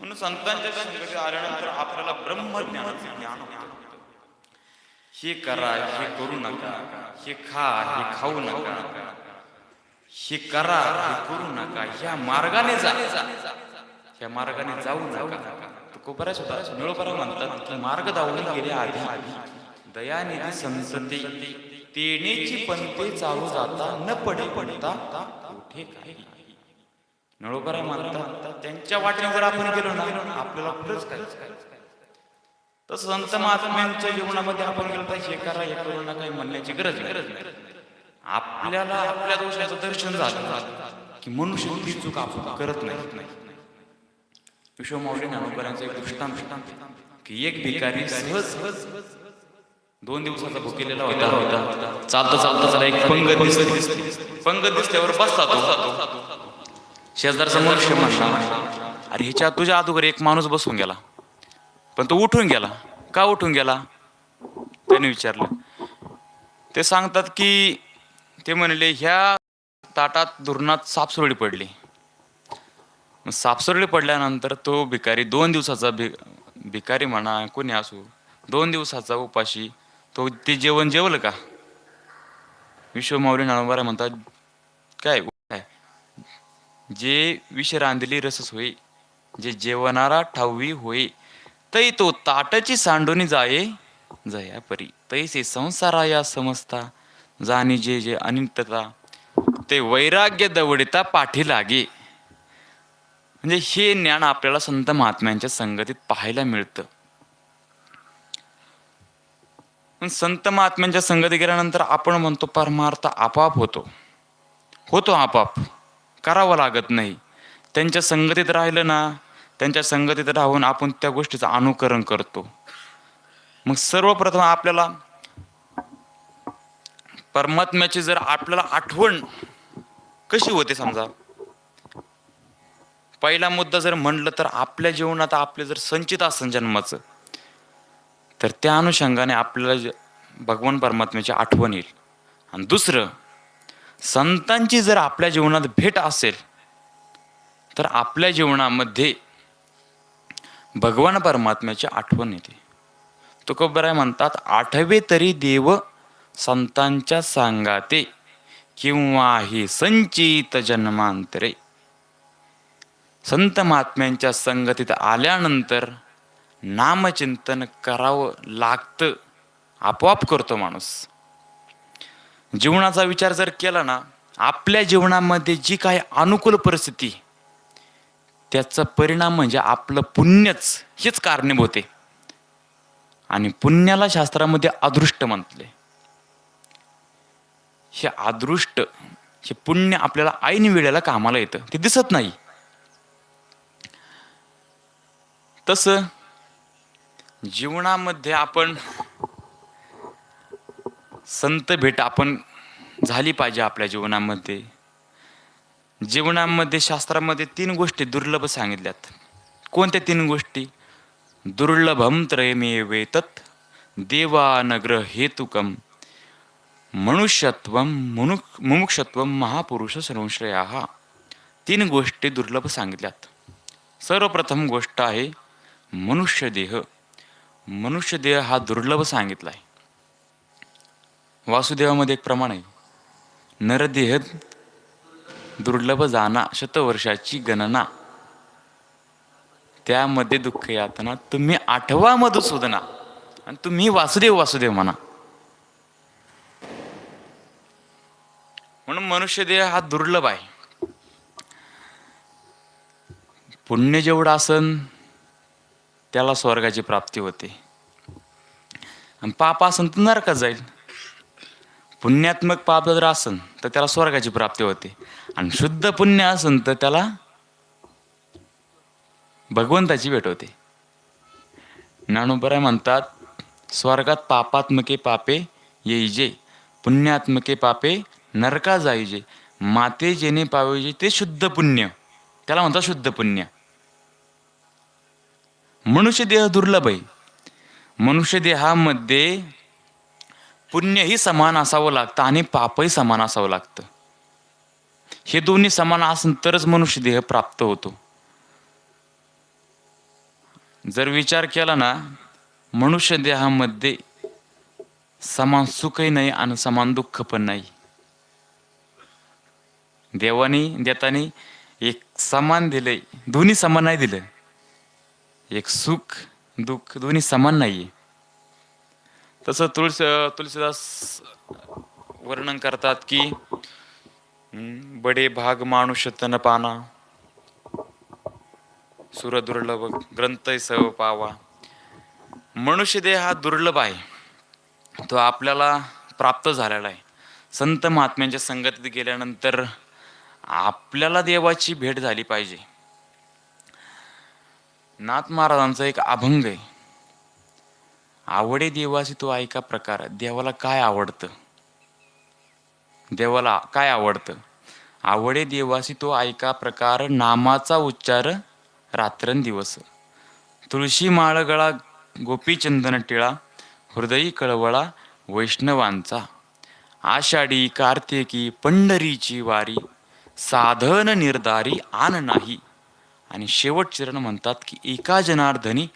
म्हणून संतांच्या संगती आल्यानंतर आपल्याला ब्रह्मज्ञानाचे ज्ञान होतं. हे करा हे करू नका हे खा हे खाऊ नका. हे करा हे करू नका. ह्या मार्गाने जा. ह्या मार्गाने जाऊ नका. कोपऱ्या सुद्धा होता निळोपरा म्हणतात की मार्ग दावून गेले आधी दयानिधी संसते तेनेची पंते चालू जाता न पडे पडता कुठे काही. नळोबरा म्हणतात त्यांच्या वाटेने जर आपण गेलो ना आपल्याला खरंच काय? तर संत महात्म्यांच्या जीवनामध्ये आपण गेलो तर हे करा हे करू नका म्हणण्याची गरज गरज नाही. आपल्याला आपल्या दोषाचं दर्शन झालं की मनुष्य ती चूक आपण करत नाही. विश्वमाऊली ज्ञानोबरांचा एक दृष्टांत की एक भिकारी सहज दोन दिवसाचा भुकेलेला होता. होता चालता चालता चला एक पंगत दिसते. पंगत दिसल्यावर बसता शेजार समोर अरे ह्याच्या तुझ्या अगोदर एक माणूस बसून गेला. पण तो उठून गेला. का उठून गेला? त्याने विचारलं. ते सांगतात की ते म्हणले ह्या ताटात धुरणात सापसुरळी पडली. सापसुरळी पडल्यानंतर तो भिकारी दोन दिवसाचा भि भिकारी म्हणा कोणी असू दोन दिवसाचा उपाशी तो ते जेवण जेवलं का? विश्वमाऊली नाळंबारा म्हणतात काय काय जे विष रांधली रसस होय जे जेवणारा ठावी होय तै तो ताटाची सांडोनी जाये जया परी. तैसे संसारा या समजता जाणी जे जे अनित्यता ते वैराग्य दवडिता पाठी लागे. म्हणजे हे ज्ञान आपल्याला संत महात्म्यांच्या संगतीत पाहायला मिळतं. पण संत महात्म्यांच्या संगती गेल्यानंतर आपण म्हणतो परमार्थ आपाप होतो. होतो आपाप. करावं लागत नाही. त्यांच्या संगतीत राहिलं ना त्यांच्या संगतीत राहून आपण त्या गोष्टीचं अनुकरण करतो. मग सर्वप्रथम आपल्याला परमात्म्याची जर आपल्याला आठवण कशी होते समजा? पहिला मुद्दा जर म्हणलं तर आपल्या जीवनात आपले जर संचित असं जन्माचं तर त्या अनुषंगाने आपल्याला भगवान परमात्म्याची आठवण येईल. आणि दुसरं संतांची जर आपल्या जीवनात भेट असेल तर आपल्या जीवनामध्ये भगवान परमात्म्याची आठवण येते. तुकोबराय म्हणतात आठवे तरी देव संतांच्या सांगाते किंवा हे संचित जन्मांतरे. संत महात्म्यांच्या संगतीत आल्यानंतर नामचिंतन करावं लागतं आपोआप करतो माणूस. जीवनाचा विचार जर केला ना आपल्या जीवनामध्ये जी काही अनुकूल परिस्थिती त्याचा परिणाम म्हणजे आपलं पुण्यच हेच कारणीभूत आहे. आणि पुण्याला शास्त्रामध्ये अदृष्ट म्हटले. हे अदृष्ट हे पुण्य आपल्याला ऐन वेळेला कामाला येतं. ते दिसत नाही. तसं जीवनामध्ये आपण संत भेट आपण झाली पाहिजे आपल्या जीवनामध्ये. जीवनामध्ये शास्त्रामध्ये तीन गोष्टी दुर्लभ सांगितल्यात. कोणत्या तीन गोष्टी? दुर्लभम त्रयमेवेतत देवानग्रह हेतुकम मनुष्यत्व मुनु मुमुक्षत्व महापुरुष संश्रया तीन गोष्टी दुर्लभ सांगितल्यात. सर्वप्रथम गोष्ट आहे मनुष्यदेह. मनुष्यदेह हा दुर्लभ सांगितला आहे वासुदेवामध्ये एक प्रमाण आहे. नरदेह दुर्लभ जाना शतवर्षाची गणना. त्यामध्ये दुःख यातना तुम्ही आठवा मधुसूदना आणि तुम्ही वासुदेव वासुदेव म्हणा. म्हणून मनुष्यदेह हा दुर्लभ आहे. पुण्य जेवढं असन त्याला स्वर्गाची प्राप्ती होते. आणि पाप असन तर नरकात जाईल. पुण्यात्मक पाप जर असन तर त्याला स्वर्गाची प्राप्ती होते. आणि शुद्ध पुण्य असन तर त्याला भगवंताची भेट होते. ज्ञानोपराय म्हणतात स्वर्गात पापात्मके पापे येईजे पुण्यात्मके पापे नरका जाईजे माते जेणे पावेजे ते शुद्ध पुण्य. त्याला म्हणतात शुद्ध पुण्य. मनुष्य देह दुर्लभ आहे मनुष्य देहामध्ये पुण्यही समान असावं लागतं आणि पापही समान असावं लागतं. हे दोन्ही समान असून तरच मनुष्य देह प्राप्त होतो. जर विचार केला ना मनुष्य देहामध्ये समान सुखही नाही आणि समान दुःख पण नाही. देवानी देतानी एक समान दिलंय. दोन्ही समान नाही दिलं. एक सुख दुःख दोन्ही समान नाहीये. तसं तुळस तुलसीदास वर्णन करतात की बडे भाग मानुष तन पाना सुर दुर्लभ ग्रंथ सव पावा. मनुष्य देह हा दुर्लभ आहे. तो आपल्याला प्राप्त झालेला आहे. संत महात्म्यांच्या संगतीत गेल्यानंतर आपल्याला देवाची भेट झाली पाहिजे. नाथ महाराजांचा एक अभंग आहे. आवडे देवासी तो ऐका प्रकार? देवाला काय आवडतं? देवाला काय आवडतं? आवडे देवासी तो ऐका प्रकार? नामाचा उच्चार रात्रंदिवस. तुळशी माळगळा गोपीचंदन टिळा हृदयी कळवळा वैष्णवांचा. आषाढी कार्तिकी पंढरीची वारी साधन निर्धारी आन नाही. आणि शेवट चरण म्हणतात की एका जनार्दनी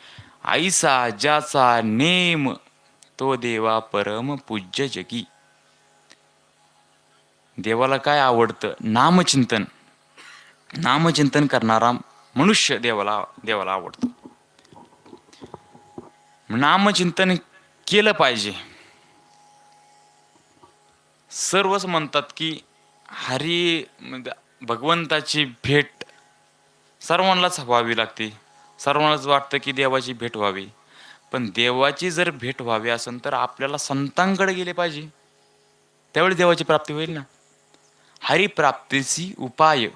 आईसा ज्याचा नेम तो देवा परम पूज्य जगी देवाला काय आवडतं? नामचिंतन. नामचिंतन करणारा मनुष्य देवाला देवाला आवडतो. नामचिंतन केलं पाहिजे. सर्वच म्हणतात की हरी भगवंताची भेट सर्वांनाच व्हावी लागते. सर्वांनाच वाटतं की देवाची भेट व्हावी. पण देवाची जर भेट व्हावी असेल तर आपल्याला संतांकडे गेले पाहिजे. त्यावेळी देवाची प्राप्ती होईल ना. हरिप्राप्तीची उपाय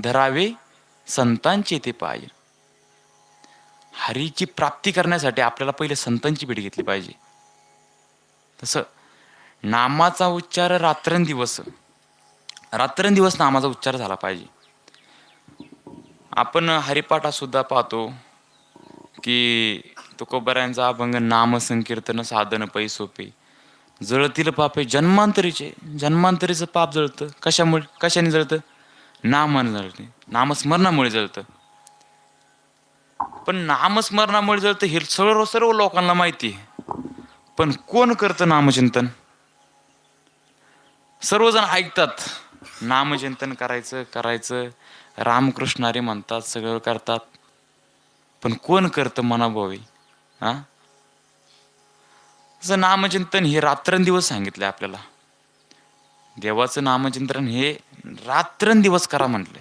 धरावे संतांचे ते पाय. हरीची प्राप्ती करण्यासाठी आपल्याला पहिले संतांची भेट घेतली पाहिजे. तसं नामाचा उच्चार रात्रंदिवस. रात्रंदिवस नामाचा उच्चार झाला पाहिजे. आपण हरिपाठा सुद्धा पाहतो की तुकोबऱ्यांचा अभंग नाम संकीर्तन साधन पै सोपे. जळतील पापे जन्मांतरीचे. जन्मांतरीचं पाप जळतं. कशामुळे? कशाने जळतं? नामानं जळते. नामस्मरणामुळे जळतं. पण नामस्मरणामुळे जळतं हे सर्व सर्व लोकांना माहिती आहे. पण कोण करतं नामचिंतन? सर्वजण ऐकतात. नामचिंतन करायचं करायचं. रामकृष्णारे म्हणतात सगळं करतात. पण कोण करतं मनाभावी हा? जसं नामचिंतन हे रात्रंदिवस सांगितले आपल्याला. देवाचं नामचिंतन हे रात्रंदिवस करा म्हटले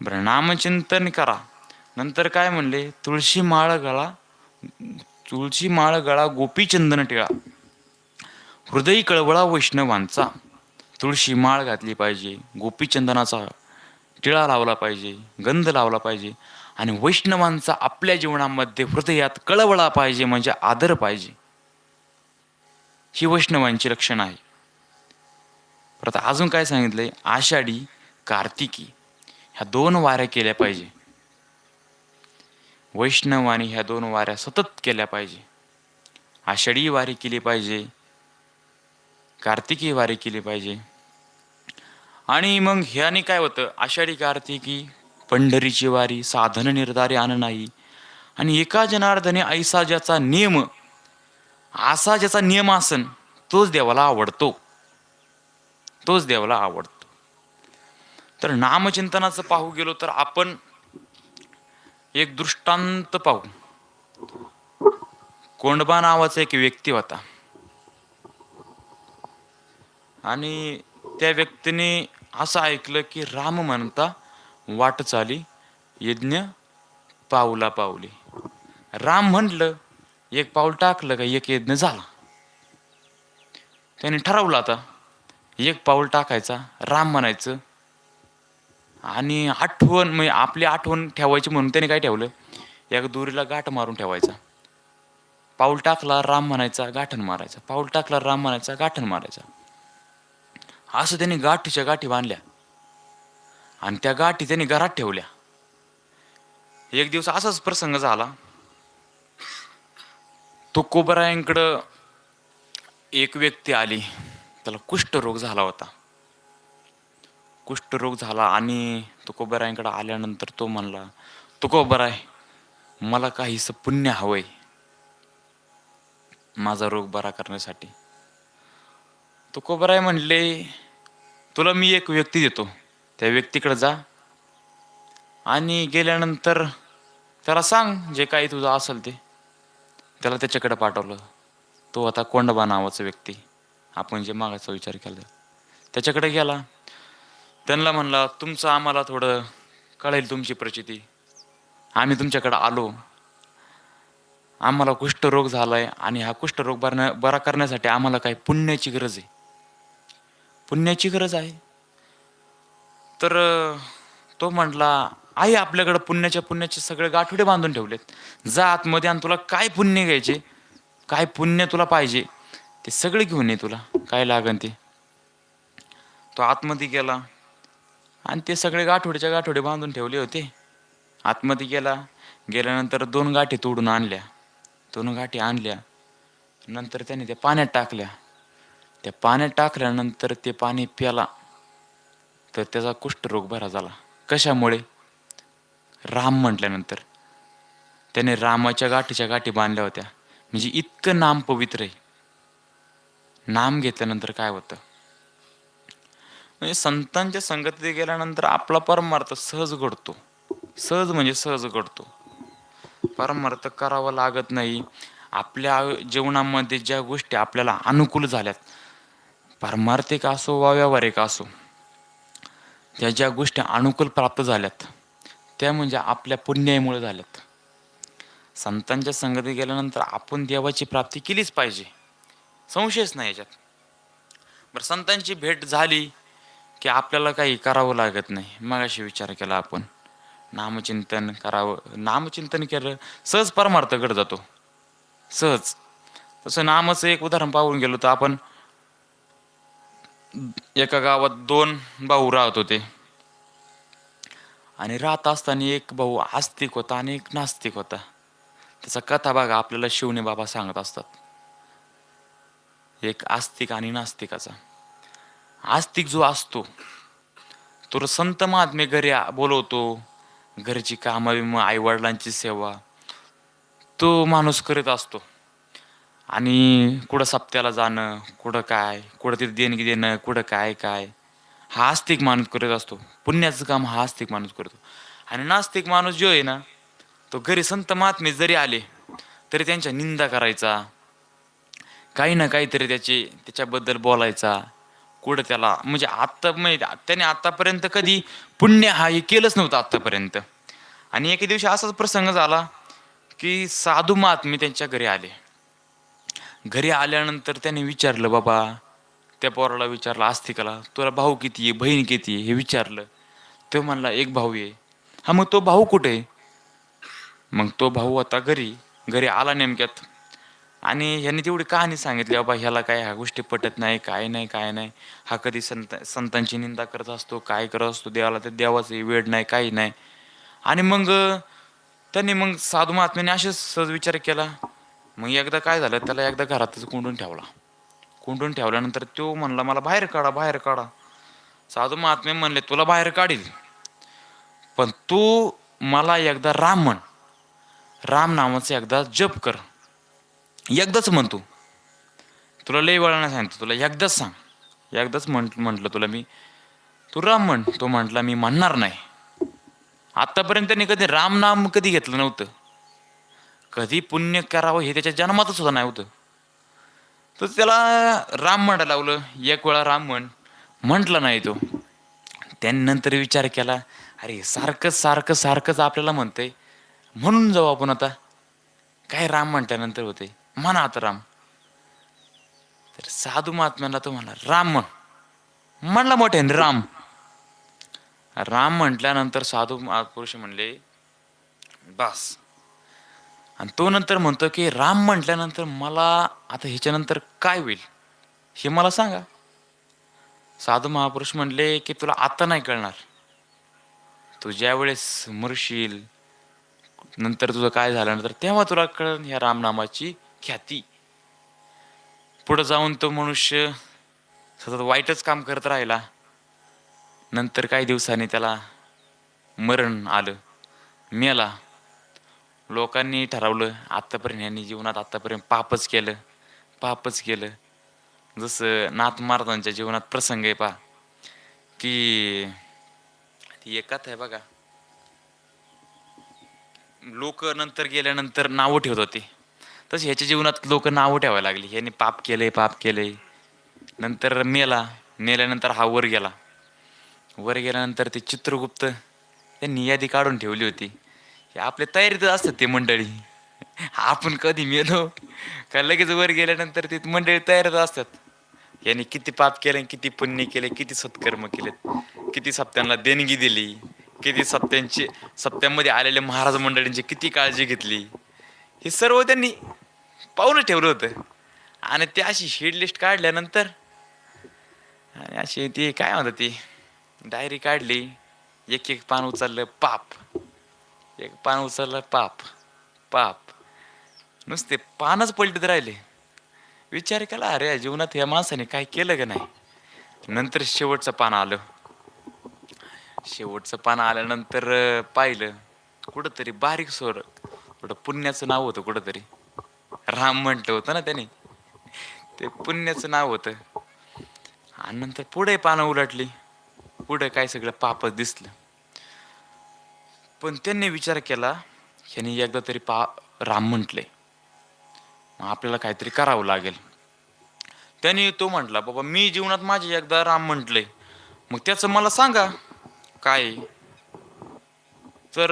बरं नामचिंतन करा. नंतर काय म्हणले? तुळशी माळ गळा तुळशी माळ गळा गोपीचंदन टिळा. हृदय कळवळा वैष्णवांचा तुळशी माळ घातली पाहिजे. गोपीचंदनाचा टिळा लावला पाहिजे गंध लावला पाहिजे आणि वैष्णवांचा आपल्या जीवनामध्ये हृदयात कळवळा पाहिजे म्हणजे आदर पाहिजे. ही वैष्णवांची लक्षण आहे परत अजून काय सांगितलंय? आषाढी कार्तिकी ह्या दोन वाऱ्या केल्या पाहिजे. वैष्णवानी ह्या दोन वाऱ्या सतत केल्या पाहिजे. आषाढी वारी केली पाहिजे कार्तिकी वारी केली पाहिजे. आणि मग ह्याने काय होतं? आषाढी कार्तिकी पंढरीची वारी साधन निर्धारे आण नाही. आणि एका जनार्दने ऐसा ज्याचा नियम असा ज्याचा नियम आसन तोच देवाला आवडतो. तोच देवाला आवडतो. तर नामचिंतनाचं पाहू गेलो तर आपण एक दृष्टांत पाहू. कोंडबा नावाचा एक व्यक्ती होता. आणि त्या व्यक्तीने असं ऐकलं की राम म्हणता वाट चाली यज्ञ पाऊला पावली राम म्हटलं एक पाऊल टाकलं का? एक यज्ञ झाला. त्याने ठरवलं आता एक पाऊल टाकायचा. राम म्हणायचं आणि आठवण म्हणजे आपली आठवण ठेवायची म्हणून त्याने काय ठेवलं? एक दोरीला गाठ मारून ठेवायचा. पाऊल टाकला राम म्हणायचा गाठण मारायचा. पाऊल टाकला राम म्हणायचा गाठण मारायचा. असं त्यांनी गाठीच्या गाठी बांधल्या. आणि त्या गाठी त्यांनी घरात ठेवल्या. एक दिवस असाच प्रसंग झाला. तो कोबरायांकडं एक व्यक्ती आली. त्याला कुष्ठरोग झाला होता. कुष्ठरोग झाला आणि तुकोबरायांकडे आल्यानंतर तो म्हणला तुकोबराय मला काहीसं पुण्य हवंय. माझा रोग बरा करण्यासाठी. तुकोबराय म्हणले तुला मी एक व्यक्ती देतो. त्या व्यक्तीकडे जा. आणि गेल्यानंतर त्याला सांग जे काही तुझं असेल ते. त्याला त्याच्याकडे पाठवलं. तो आता कोंडबा नावाचा व्यक्ती. आपण जे मागायचा विचार केला. त्याच्याकडे गेला. त्यांना म्हणला तुमचं आम्हाला थोडं कळेल तुमची प्रचिती आम्ही तुमच्याकडे आलो. आम्हाला कुष्ठरोग झाला आहे आणि हा कुष्ठरोग बरण्या बरा करण्यासाठी आम्हाला काही पुण्याची गरज आहे. पुण्याची गरज आहे. तर तो म्हटला आई आपल्याकडं पुण्याच्या पुण्याचे सगळे गाठोडे बांधून ठेवलेत. जा आतमध्ये आणि तुला काय पुण्य घ्यायचे? काय पुण्य तुला पाहिजे? ते सगळे घेऊन ये तुला. काय लागन ते? तो आतमध्ये गेला आणि ते सगळे गाठोड्याच्या गाठोडे बांधून ठेवले होते. आतमध्ये गेला. गेल्यानंतर दोन गाठी तोडून आणल्या. दोन गाठी आणल्या. नंतर त्याने त्या पाण्यात टाकल्या. त्या पाण्यात टाकल्यानंतर ते पाणी प्याला तर त्याचा कुष्ठरोग बरा झाला. कशामुळे? राम म्हटल्यानंतर. त्याने रामाच्या गाठीच्या गाठी बांधल्या होत्या. म्हणजे इतकं नाम पवित्र आहे. नाम घेतल्यानंतर काय होतं? म्हणजे संतांच्या संगतीत गेल्यानंतर आपला परमार्थ सहज घडतो. सहज म्हणजे सहज घडतो. परमार्थ करावा लागत नाही. आपल्या जीवनामध्ये ज्या गोष्टी आपल्याला अनुकूल झाल्यात पारमार्थिक असो वा व्यावहारिक असो ज्या ज्या गोष्टी अनुकूल प्राप्त झाल्यात त्या म्हणजे आपल्या पुण्यामुळे झाल्यात. संतांच्या संगतीत गेल्यानंतर आपण देवाची प्राप्ती केलीच पाहिजे. संशयच नाही याच्यात. बरं संतांची भेट झाली की आपल्याला काही करावं लागत नाही. मगाशी विचार केला आपण. नामचिंतन करावं नामचिंतन केलं सहज परमार्थकडे जातो. सहज. तसं नामाचं एक उदाहरण पाहून गेलो तर आपण एका गावात दोन भाऊ राहत होते. आणि राहत असताना एक भाऊ आस्तिक होता आणि एक नास्तिक होता. त्याचा कथा बघा आपल्याला शिवणे बाबा सांगत असतात. एक आस्तिक आणि नास्तिकाचा. आस्तिक जो असतो तो संत महात्मे घरी बोलवतो घरची कामं आई वडिलांची सेवा तो माणूस करीत असतो. आणि कुठं सप्त्याला जाणं कुठं काय कुठं तिथे देणगी देणं कुठं काय काय हा आस्तिक माणूस करत असतो. पुण्याचं काम हा आस्तिक माणूस करतो. आणि नास्तिक माणूस जो आहे ना तो घरी संत महात्मे जरी आले तरी त्यांच्या निंदा करायचा. काही ना काहीतरी त्याचे त्याच्याबद्दल बोलायचा. कुठं त्याला म्हणजे आत्ता म्हणजे त्याने आत्तापर्यंत कधी पुण्य हा हे केलंच नव्हतं आत्तापर्यंत. आणि एके दिवशी असाच प्रसंग झाला की साधू महात्मे त्यांच्या घरी आले. घरी आल्यानंतर त्याने विचारलं बाबा त्या पोराला विचारलं आस्तिकाला तुला भाऊ किती आहे बहीण किती आहे? हे विचारलं. तो म्हणला एक भाऊ आहे. हा मग तो भाऊ कुठे आहे? मग तो भाऊ आता घरी घरी आला नेमक्यात. आणि ह्यांनी तेवढी कहाणी सांगितली बाबा ह्याला काय ह्या गोष्टी पटत नाही काय नाही काय नाही. हा कधी संत संतांची निंदा करत असतो काय करत असतो देवाला तर देवाचं वेळ नाही काही नाही. आणि मग त्यांनी मग साधू महात्म्याने असेच सहज विचार केला. मग एकदा काय झालं त्याला एकदा घरातच कोंडून ठेवला. कोंडून ठेवल्यानंतर तो म्हणला मला बाहेर काढा बाहेर काढा. साधू महात्मे म्हणले तुला बाहेर काढील पण तू मला एकदा राम म्हण. राम नावाचं एकदा जप कर. एकदाच म्हण तू. तुला लई वेळानं सांगतो तुला एकदाच सांग. एकदाच म्हण म्हटलं तुला मी. तू राम म्हण. तो म्हटला मी म्हणणार नाही. आतापर्यंत त्यांनी कधी राम नाम कधी घेतलं नव्हतं. कधी पुण्य करावं हे त्याच्या जन्मातच सुद्धा नाही होतं. तर त्याला राम म्हणायला लावलं. एक वेळा राम म्हण म्हटलं नाही तो. त्यानंतर विचार केला अरे सारखंच सारखं सारखंच आपल्याला म्हणतंय. म्हणून जाऊ आपण आता. काय राम म्हटल्यानंतर होते म्हणा आता राम. तर साधू महात्म्याला तो म्हणला राम म्हण. म्हणला मोठ्याने राम. राम म्हटल्यानंतर साधू महापुरुष म्हणले बस आणि तो नंतर म्हणतो की राम म्हटल्यानंतर मला आता ह्याच्यानंतर काय होईल? हे मला सांगा. साधू महापुरुष म्हणले की तुला आता नाही कळणार. तू ज्या वेळेस मरशील नंतर तुझं काय झाल्यानंतर तेव्हा तुला कळण ह्या रामनामाची ख्याती. पुढं जाऊन तो मनुष्य सतत वाईटच काम करत राहिला. नंतर काही दिवसांनी त्याला मरण आलं मेला. लोकांनी ठरवलं आत्तापर्यंत यांनी जीवनात आत्तापर्यंत पापच केलं पापच केलं. जसं नाथ महाराजांच्या जीवनात प्रसंग आहे पा की ती एक कथा आहे बघा. लोक नंतर गेल्यानंतर नावं ठेवत होते. तसे ह्याच्या जीवनात लोक नावं ठेवायला लागली. ह्याने पाप केलंय पाप केलंय. नंतर मेला मेल्यानंतर हा वर गेला. वर गेल्यानंतर ते चित्रगुप्त त्यांनी यादी काढून ठेवली होती. हे आपल्या तयारीतच असतात ते मंडळी. आपण कधी मेलो का लगेच वर गेल्यानंतर ते मंडळी तयारच असतात. यांनी किती पाप केले किती पुण्य केले किती सत्कर्म केलेत किती सप्त्यांना देणगी दिली किती सप्त्यांची सप्त्यांमध्ये आलेल्या महाराज मंडळींची किती काळजी घेतली. हे सर्व त्यांनी पाहून ठेवलं होतं. आणि ते अशी शीट लिस्ट काढल्यानंतर आणि अशी ती काय म्हणतात ती? डायरी काढली एक एक पान उचललं पाप. एक पान उचललं पाप पाप. नुसते पानच पलटत राहिले. विचार केला अरे जीवनात या माणसाने काय केलं का नाही? नंतर शेवटचं पान आलं. शेवटचं पान आल्यानंतर पाहिलं कुठंतरी बारीक सोर कुठं पुण्याचं नाव होतं कुठंतरी. राम म्हटलं होतं ना त्याने. ते पुण्याचं नाव होतं. आणि नंतर पुढे पानं उलटली. पुढे काय सगळं पापच दिसलं. पण त्यांनी विचार केला ह्यांनी एकदा तरी पा राम म्हटलंय मग आपल्याला काहीतरी करावं लागेल. त्यांनी तो म्हटला बाबा मी जीवनात माझे एकदा राम म्हटले. मग त्याचं मला सांगा काय तर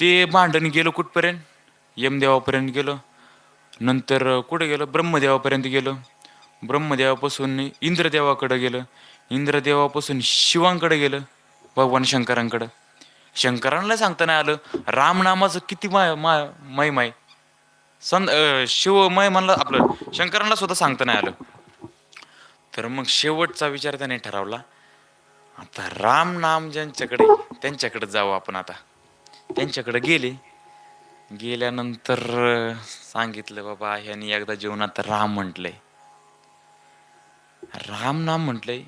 ते भांडण गेलो कुठपर्यंत? यमदेवापर्यंत गेलो. नंतर कुठे गेलो? ब्रह्मदेवापर्यंत गेलो. ब्रह्मदेवापासून इंद्रदेवाकडे गेलं. इंद्रदेवापासून शिवांकडे गेलं. भगवान शंकरांकडं. शंकरांना सांगता नाही आलं रामनामाचं किती माय माय महिमा आहे. संत अं, शिवमय म्हणलं आपलं शंकरांना सुद्धा सांगता नाही आलं. तर मग शेवटचा विचार त्याने ठरवला आता राम नाम ज्यांच्याकडे त्यांच्याकडे जाऊ आपण आता. त्यांच्याकडे गेले. गेल्यानंतर सांगितलं बाबा ह्यानी एकदा जीवनात राम म्हटलंय. राम नाम म्हटलंय.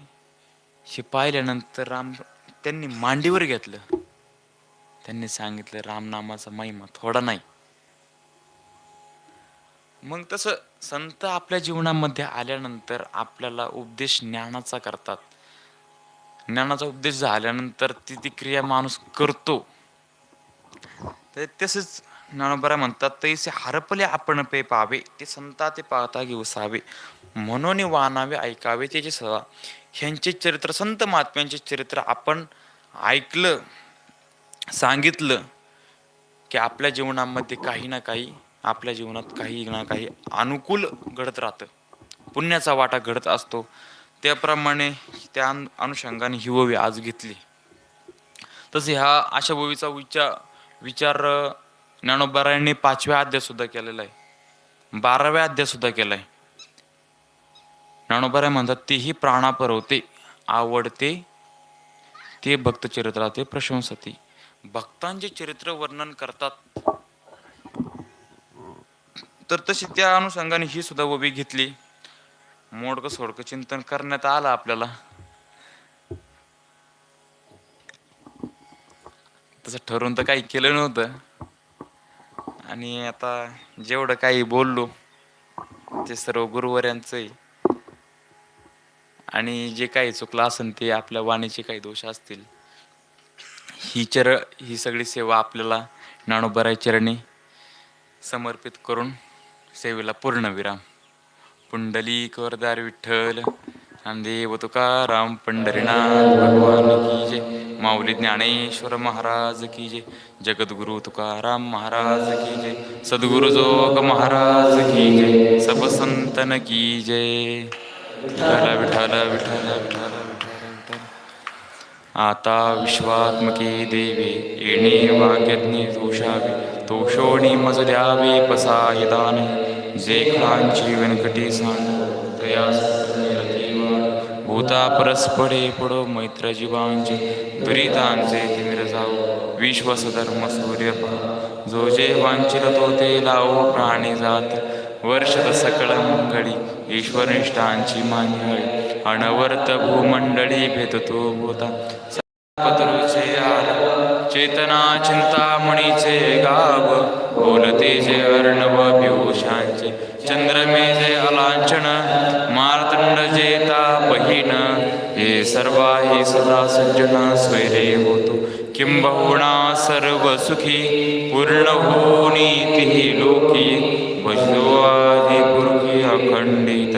हे पाहिल्यानंतर राम त्यांनी मांडीवर घेतलं. त्यांनी सांगितलं रामनामाचा महिमा थोडा नाही. मग तसं संत आपल्या जीवनामध्ये आल्यानंतर आपल्याला उपदेश ज्ञानाचा करतात. ज्ञानाचा उपदेश झाल्यानंतर ती ती क्रिया माणूस करतो. तर तसेच ज्ञानोबरा म्हणतात तैसे हरपले आपण पे पावे ते संता ते पाहता घेऊसावे म्हणून वानावे ऐकावे त्याचे सदा. ह्यांचे चरित्र संत महात्म्यांचे चरित्र आपण ऐकलं सांगितलं की आपल्या जीवनामध्ये काही ना काही आपल्या जीवनात काही ना काही अनुकूल घडत राहतं. पुण्याचा वाटा घडत असतो. त्याप्रमाणे त्या अनुषंगाने ही ओवी आज घेतली. तसे ह्या अशा ओवीचा विचार विचार अं, ज्ञानोबारायांनी पाचव्या अध्याय सुद्धा केलेला आहे. बाराव्या अध्याय सुद्धा केलाय. ज्ञानोबाराय म्हणतात तेही प्राणापरवते आवडते ते भक्त चरित्राते प्रशंसते. भक्तांचे चरित्र वर्णन करतात. तर तशी त्या अनुषंगाने ही सुद्धा उभी घेतली. मोडकं सोडकं चिंतन करण्यात आलं आपल्याला. तसं ठरवून तर काही केलं नव्हतं. आणि आता जेवढं काही बोललो ते सर्व गुरुवर्यांचं आहे आणि जे काही चुकलं असेल ते आपल्या वाणीचे काही दोष असतील ही चर ही सगळी सेवा आपल्याला ज्ञानोबराय चरणी समर्पित करून सेवेला पूर्णविराम पुंडली करदार विठ्ठल नामदेव तुकाराम पंढरीनाथ भगवान की जय माऊली ज्ञानेश्वर महाराज की जय जगद्गुरु तुकाराम महाराज की जय सद्गुरु जोग महाराज की जय सब संतन की जय. विठाला विठाला विठाला विठाला विठ्ठल. आता विश्वात्मकी देवी येणे वाग्यज्ञी तोषावी तोषोणी मज द्यावे पसा दान जे खांची व्यंकटी सांड दया भूता परस्परे पडो मैत्र जीवांचे दुरितांचे तिमिर जाऊ विश्वास धर्म सूर्य जो जे वांचिल तो ते लावो प्राणी जात वर्षद सकळ मंगळी ईश्वरनिष्ठांची मान्यळी अनवर्त भूमंडळी भेदतो भूता पतरुचे आर चेतना चिंतामणीचे गाव बोलते जे अर्णव पियुषांचे चंद्रमे जे अलांछन मारतंड जेता बहीण हे सर्वाही सदा सज्जन स्वैरे होतो. किंबहुना सर्व सुखी पूर्ण होनी तिही लोकी वैष्णवादी पुरखी अखंडित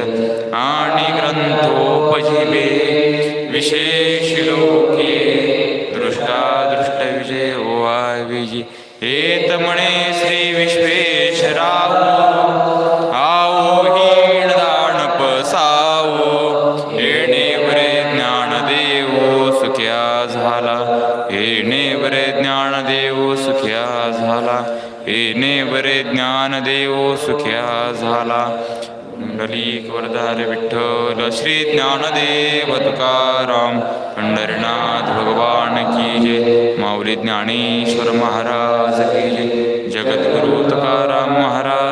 आणि ग्रंथोपजीवे विशेष लोके। दृष्टा दृष्ट विजय ओवा विजी हेत श्री विश्वेश राहू। श्री विठ्ठल श्री ज्ञानदेव तुकाराम पंढरनाथ भगवान की जय. माऊली ज्ञानेश्वर महाराज की जय. जगद्गुरु तुकाराम महाराज